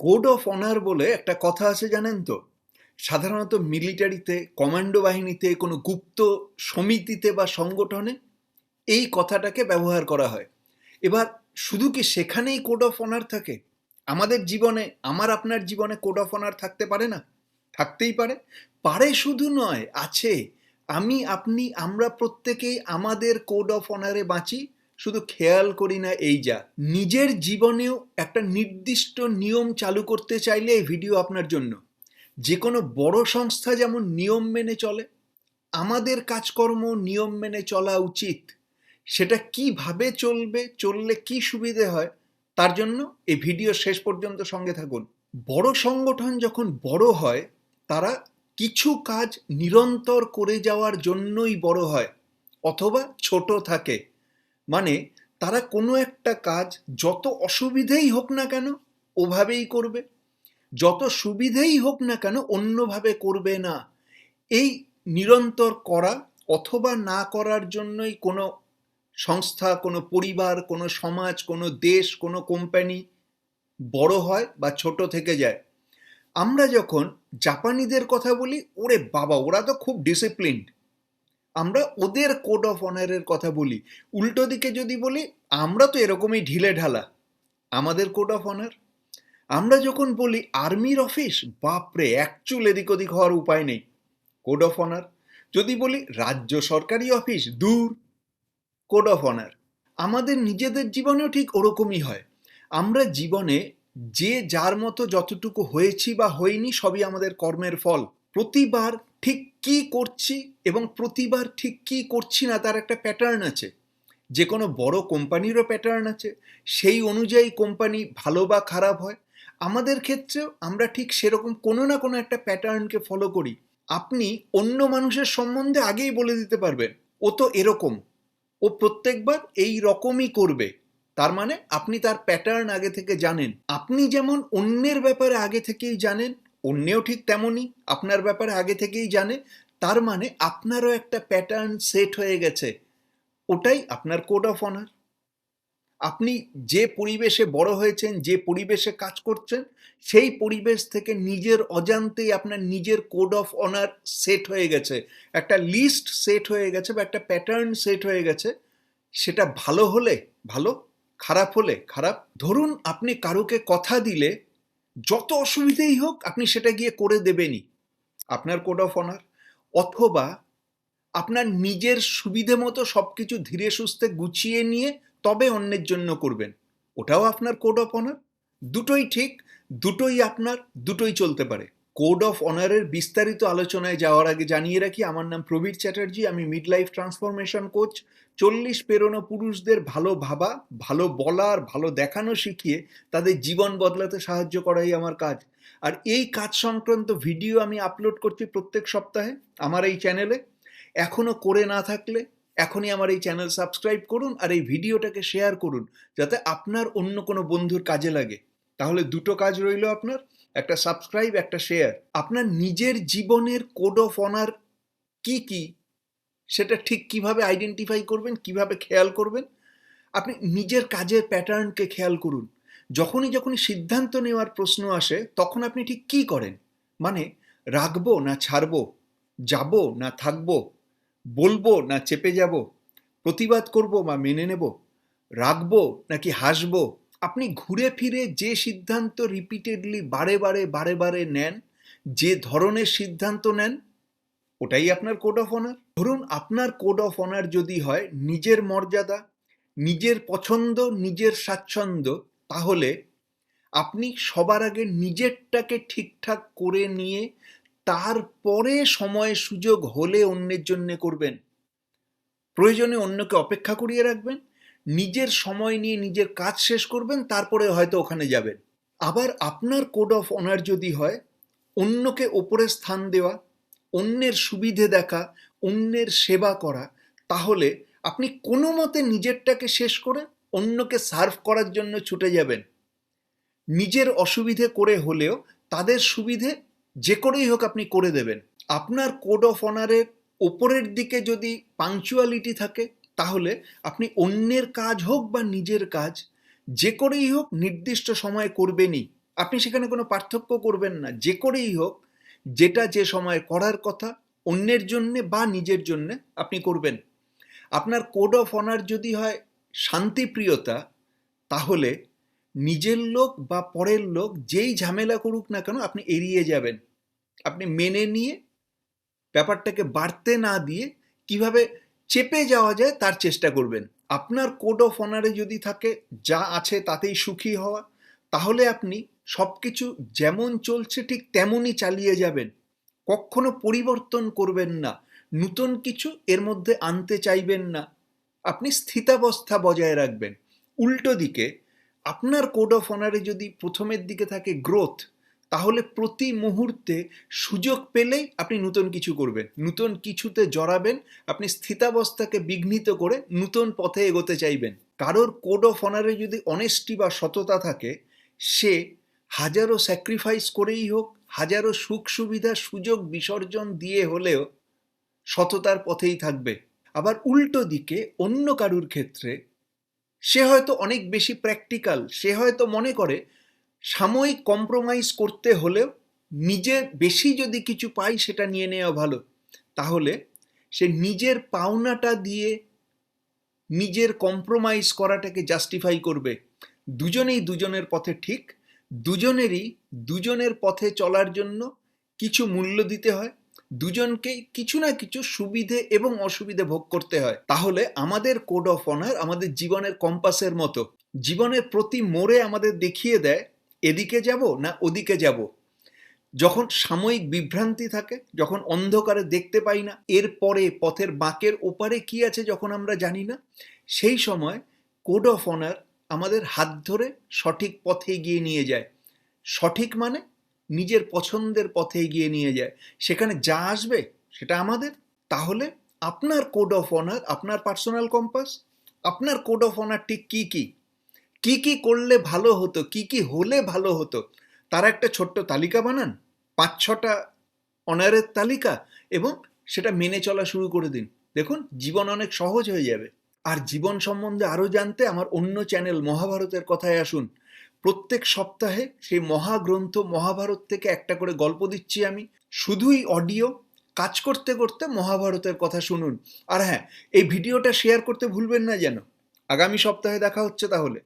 Code of honour বলে একটা কথা আছে জানেন তো? সাধারণত মিলিটারিতে, কমান্ডো বাহিনীতে, কোনো গুপ্ত সমিতিতে বা সংগঠনে এই কথাটাকে ব্যবহার করা হয়। এবার, শুধু কি সেখানেই কোড অফ অনার থাকে? আমাদের জীবনে, আমার আপনার জীবনে কোড অফ অনার থাকতে পারে না? থাকতেই পারে। পারে শুধু নয়, আছে। আমি, আপনি, আমরা প্রত্যেকেই আমাদের কোড অফ অনারে বাঁচি। শুধু খেয়াল করি না এই যা, নিজের জীবনেও একটা নির্দিষ্ট নিয়ম চালু করতে চাইলে এই ভিডিও আপনার জন্য। যে কোনো বড় সংস্থা যেমন নিয়ম মেনে চলে, আমাদের কাজকর্ম নিয়ম মেনে চলা উচিত। সেটা কীভাবে চলবে, চললে কি সুবিধে হয়, তার জন্য এই ভিডিও শেষ পর্যন্ত সঙ্গে থাকুন। বড় সংগঠন যখন বড় হয়, তারা কিছু কাজ নিরন্তর করে যাওয়ার জন্যই বড় হয়, অথবা ছোট থাকে। মানে তারা কোনো একটা কাজ যত অসুবিধেই হোক না কেন ওভাবেই করবে। যত সুবিধেই হোক না কেন অন্যভাবে করবে না। এই নিরন্তর করা অথবা না করার জন্যই কোনো সংস্থা, কোনো পরিবার, কোনো সমাজ, কোনো দেশ, কোনো কোম্পানি বড় হয় বা ছোট থেকে যায়। আমরা যখন জাপানিদের কথা বলি, ওরে বাবা, ওরা তো খুব ডিসিপ্লিনড আমরা ওদের কোড অফ অনারের কথা বলি। উল্টো দিকে যদি বলি, আমরা তো এরকমই ঢিলে ঢালা। আমাদের কোড অফ অনার আমরা যখন বলি আর্মির অফিস বাপরে এক চুল এদিক ওদিক হওয়ার উপায় নেই। কোড অফ অনার যদি বলি, রাজ্য সরকারি অফিস দূর। কোড অফ অনার আমাদের নিজেদের জীবনেও ঠিক ওরকমই হয়। আমরা জীবনে যে যার মতো যতটুকু হয়েছি বা হইনি সবই আমাদের কর্মের ফল। প্রতিবার ঠিক কি করছি এবং প্রতিবার ঠিক কি করছি না তার একটা প্যাটার্ন আছে। যে কোনো বড় কোম্পানিরও প্যাটার্ন আছে। সেই অনুযায়ী কোম্পানি ভালো বা খারাপ হয়। আমাদের ক্ষেত্রেও আমরা ঠিক সেরকম কোনো না কোনো একটা প্যাটার্নকে ফলো করি। আপনি অন্য মানুষের সম্বন্ধে আগেই বলে দিতে পারবেন, ও তো এরকম। ও প্রত্যেকবার এই রকমই করবে। তার মানে আপনি তার প্যাটার্ন আগে থেকে জানেন। আপনি যেমন অন্যের ব্যাপারে আগে থেকেই জানেন অন্যেও ঠিক তেমনই, আপনার ব্যাপারে আগে থেকেই জানে, তার মানে আপনারও একটা প্যাটার্ন সেট হয়ে গেছে। ওটাই আপনার কোড অফ অনার আপনি যে পরিবেশে বড় হয়েছেন, যে পরিবেশে কাজ করছেন, সেই পরিবেশ থেকে নিজের অজান্তেই আপনার নিজের কোড অফ অনার সেট হয়ে গেছে। একটা লিস্ট সেট হয়ে গেছে বা একটা প্যাটার্ন সেট হয়ে গেছে। সেটা ভালো হলে ভালো, খারাপ হলে খারাপ। ধরুন আপনি কারোকে কথা দিলে যত অসুবিধেই হোক, আপনি সেটা গিয়ে করে দেবেনই। আপনার কোড অফ অনার অথবা আপনার নিজের সুবিধে মতো সব কিছু ধীরে সুস্থে গুছিয়ে নিয়ে তবে অন্যের জন্য করবেন। ওটাও আপনার কোড অফ অনার দুটোই ঠিক, দুটোই আপনার, দুটোই চলতে পারে। কোড অফ অনারের বিস্তারিত আলোচনায় যাওয়ার আগে জানিয়ে রাখি, আমার নাম প্রবীর চ্যাটার্জি, আমি মিড লাইফ ট্রান্সফরমেশন কোচ চল্লিশ পেরোনো পুরুষদের ভালো ভাবা, ভালো বলার, ভালো দেখানো শিখিয়ে তাদের জীবন বদলাতে সাহায্য করাই আমার কাজ। আর এই কাজ সংক্রান্ত ভিডিও আমি আপলোড করছি প্রত্যেক সপ্তাহে আমার এই চ্যানেলে এখনও করে না থাকলে এখনই আমার এই চ্যানেল সাবস্ক্রাইব করুন আর এই ভিডিওটাকে শেয়ার করুন, যাতে আপনার অন্য কোনো বন্ধুর কাজে লাগে। তাহলে দুটো কাজ রইল আপনার। একটা সাবস্ক্রাইব একটা শেয়ার আপনার নিজের জীবনের কোড অফ অনার কি কি? সেটা ঠিক কীভাবে আইডেন্টিফাই করবেন, কীভাবে খেয়াল করবেন? আপনি নিজের কাজের প্যাটার্নকে খেয়াল করুন। যখনই যখনই সিদ্ধান্ত নেওয়ার প্রশ্ন আসে, তখন আপনি ঠিক কি করেন? মানে রাখব না ছাড়বো? যাব না থাকব? বলব না চেপে যাব? প্রতিবাদ করব বা মেনে নেব? রাখব নাকি হাসবো? আপনি ঘুরে ফিরে যে সিদ্ধান্ত রিপিটেডলি বারে বারে বারে বারে নেন, যে ধরনের সিদ্ধান্ত নেন, ওটাই আপনার কোড অফ অনার ধরুন আপনার কোড অফ অনার যদি হয়, নিজের মর্যাদা, নিজের পছন্দ, নিজের স্বাচ্ছন্দ্য, তাহলে আপনি সবার আগে নিজেরটাকে ঠিকঠাক করে নিয়ে, তারপরে সময় সুযোগ হলে অন্যের জন্যে করবেন। প্রয়োজনে অন্যকে অপেক্ষা করিয়ে রাখবেন। নিজের সময় নিয়ে নিজের কাজ শেষ করবেন, তারপরে হয়তো ওখানে যাবেন। আবার আপনার কোড অফ অনার যদি হয়, অন্যকে ওপরে স্থান দেওয়া, অন্যের সুবিধে দেখা, অন্যের সেবা করা, তাহলে আপনি কোনো মতে নিজেরটাকে শেষ করে অন্যকে সার্ভ করার জন্য ছুটে যাবেন। নিজের অসুবিধে করে হলেও তাদের সুবিধে যে করেই হোক আপনি করে দেবেন। আপনার কোড অফ অনারের ওপরের দিকে যদি পাংচুয়ালিটি থাকে তাহলে আপনি অন্যের কাজ হোক বা নিজের কাজ, যে করেই হোক নির্দিষ্ট সময় করবেনই। আপনি সেখানে কোনো পার্থক্য করবেন না। যে করেই হোক, যেটা যে সময় করার কথা, অন্যের জন্যে বা নিজের জন্যে আপনি করবেন। আপনার কোড অফ অনার যদি হয় শান্তিপ্রিয়তা, তাহলে নিজের লোক বা পরের লোক যেই ঝামেলা করুক না কেন আপনি এড়িয়ে যাবেন। আপনি মেনে নিয়ে ব্যাপারটাকে বাড়তে না দিয়ে কীভাবে চেপে যাওয়া যায়, তার চেষ্টা করবেন। আপনার কোড অফ অনারে যদি থাকে, যা আছে তাতেই সুখী হওয়া। তাহলে আপনি সব কিছু যেমন চলছে ঠিক তেমনই চালিয়ে যাবেন। কখনো পরিবর্তন করবেন না। নূতন কিছু এর মধ্যে আনতে চাইবেন না। আপনি স্থিতাবস্থা বজায় রাখবেন। উল্টো দিকে, আপনার কোড অফ অনারে যদি প্রথমের দিকে থাকে, গ্রোথ তাহলে প্রতি মুহূর্তে সুযোগ পেলেই আপনি নতুন কিছু করবেন। নতুন কিছুতে জড়াবেন, আপনি স্থিতাবস্থাকে বিঘ্নিত করে নতুন পথে এগোতে চাইবেন। কারোর কোড অফ অনারে যদি অনেস্টি বা সততা থাকে, সে হাজারো স্যাক্রিফাইস করেই হোক, হাজারো সুখ সুবিধা, সুযোগ বিসর্জন দিয়ে হলেও সততার পথেই থাকবে। আবার উল্টো দিকে অন্য কারুর ক্ষেত্রে সে হয়তো অনেক বেশি প্র্যাকটিক্যাল সে হয়তো মনে করে সাময়িক কম্প্রোমাইজ করতে হলেও নিজে বেশি যদি কিছু পাই সেটা নিয়ে নেওয়া ভালো। তাহলে সে নিজের পাওনাটা দিয়ে নিজের কম্প্রোমাইজ করাটাকে জাস্টিফাই করবে। দুজনেই দুজনের পথে ঠিক, দুজনেরই দুজনের পথে চলার জন্য কিছু মূল্য দিতে হয়, দুজনকেই কিছু না কিছু সুবিধে এবং অসুবিধে ভোগ করতে হয়। তাহলে আমাদের কোড অফ অনার আমাদের জীবনের কম্পাসের মতো। জীবনের প্রতি মোড়ে আমাদের দেখিয়ে দেয় এদিকে যাব না ওদিকে যাব? যখন সাময়িক বিভ্রান্তি থাকে, যখন অন্ধকারে দেখতে পাই না এরপরে পথের বাঁকের ওপারে কি আছে যখন আমরা জানি না, সেই সময় কোড অফ অনার আমাদের হাত ধরে সঠিক পথে গিয়ে নিয়ে যায়। সঠিক মানে নিজের পছন্দের পথে এগিয়ে নিয়ে যায়। সেখানে যা আসবে সেটা আমাদের। তাহলে আপনার কোড অফ অনার, আপনার পার্সোনাল কম্পাস, আপনার কোড অফ অনার ঠিক কী কী? কি কি করলে ভালো হতো, কি কি হলে ভালো হতো, তার একটা ছোট্ট তালিকা বানান, পাঁচ ছটা অনারের তালিকা এবং সেটা মেনে চলা শুরু করে দিন। দেখুন, জীবন অনেক সহজ হয়ে যাবে। আর জীবন সম্বন্ধে আরও জানতে আমার অন্য চ্যানেল মহাভারতের কথায় আসুন। প্রত্যেক সপ্তাহে সেই মহাগ্রন্থ মহাভারত থেকে একটা করে গল্প দিচ্ছি আমি। শুধুই অডিও, কাজ করতে করতে মহাভারতের কথা শুনুন। আর হ্যাঁ এই ভিডিওটা শেয়ার করতে ভুলবেন না যেন। আগামী সপ্তাহে দেখা হচ্ছে তাহলে।